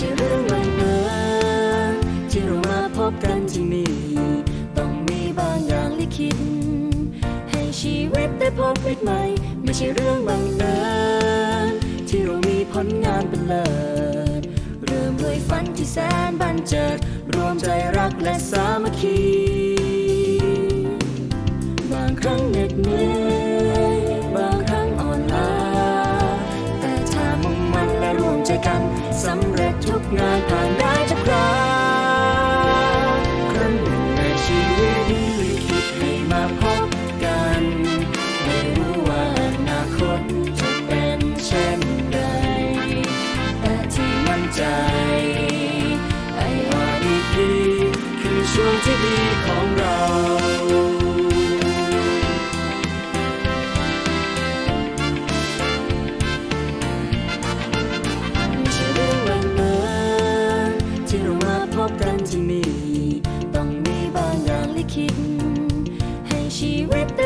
ใช่เรื่องบังเอิญที่เรามาพบกันที่นี่ต้องมีบางอย่างลิขิตให้ชีวิตได้พบวิตใหม่ ไม่ใช่เรื่องบังเอิญที่เรามีผลงานเป็นเลิศเริ่มด้วยฝันที่แสนบันเจิด รวมใจรักและสามัคคี กงานผ่านได้ทุกครา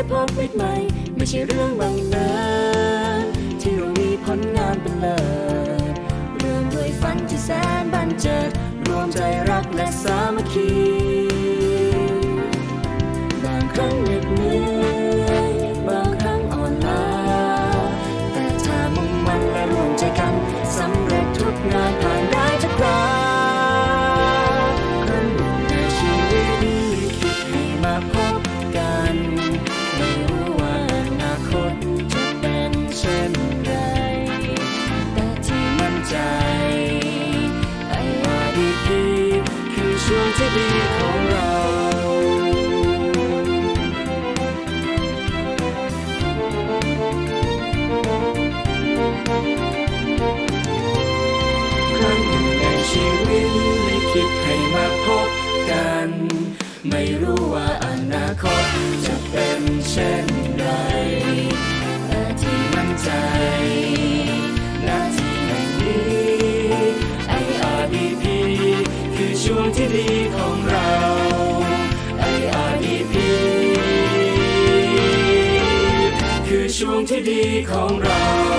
วิตได้พบวิตใหม่ ไม่ใช่เรื่องบังเอิญที่เรามีผลงานเป็นเลิศเรื่องด้วยฝันที่แสนบันเจิดรวมใจรัก ชีวิตลิขิตให้มาพบกัน ไม่รู้ว่าอนาคตจะเป็นเช่นไรแต่ที่มั่นใจณที่แห่งนี้ IRDP คือช่วงที่ดีของเรา IRDP คือช่วงที่ดีของเรา